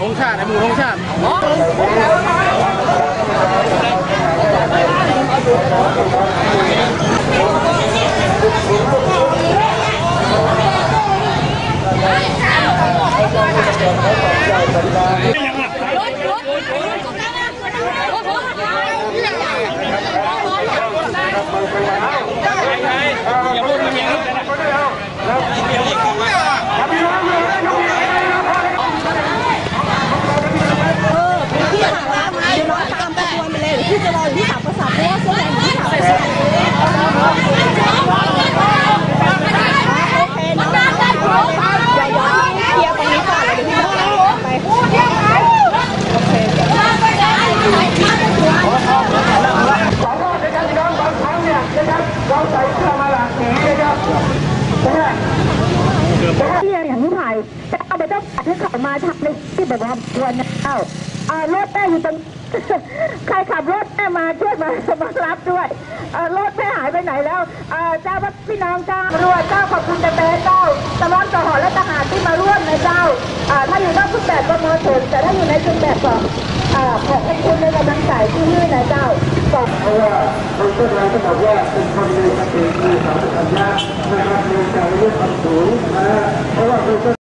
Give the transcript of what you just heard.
nông sản này mùa nông sản không bỏ lỡ những ที่อย่างนี้ถ่ายจะเอาไปต้องตัดให้เขามาทำในที่แบบว่าควรนะเอ้าอ่ารถแม่อยู่ตรงใครขับรถแม่มาช่วยมามารับด้วยเออรถแม่หายไปไหนแล้วเออเจ้าพี่น้องเจ้ารวจเจ้าขอบคุณจะเป็นเจ้าตำรวจทหารและทหารที่มาร่วมนะเจ้าอ่าถ้าอยู่นอกเครื่องแบบก็มอสนแต่ถ้าอยู่ในเครื่องแบบก็อ่าขอบคุณในกำลังใจที่นี่นะเจ้าขอบเพราะว่าบางคนเราก็บอกว่าเป็นคนมีสติมีสัมปชัญญะนะครับมีการเรียน ความสูงนะฮะเพราะว่า